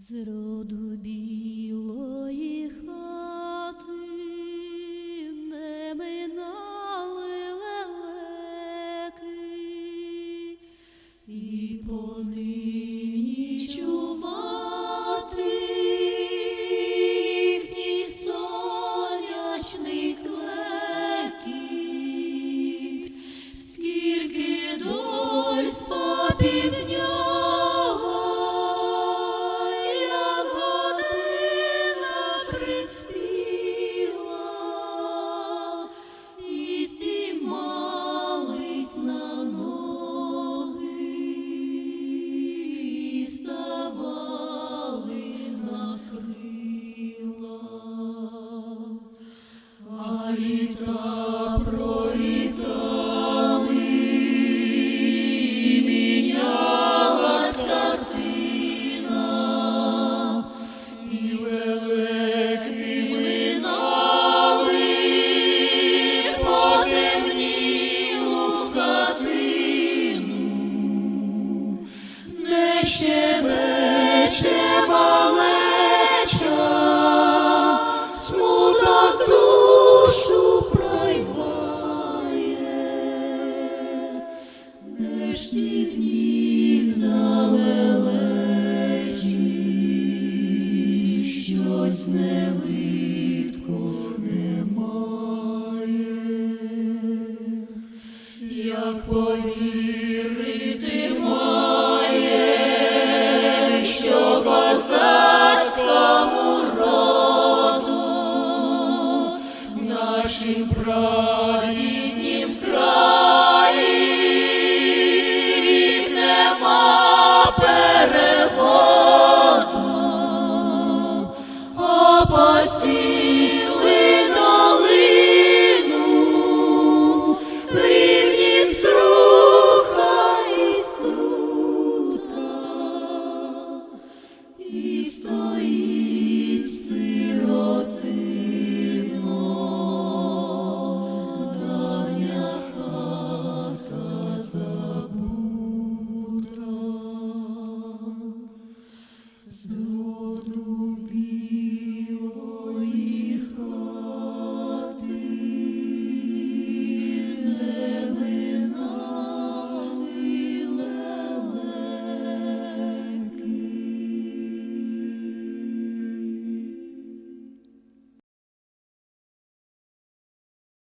Зроду білої щебече малеча, смуток душу проймає, нешні дні ті щось невидко немає, як повіри. наших прадів.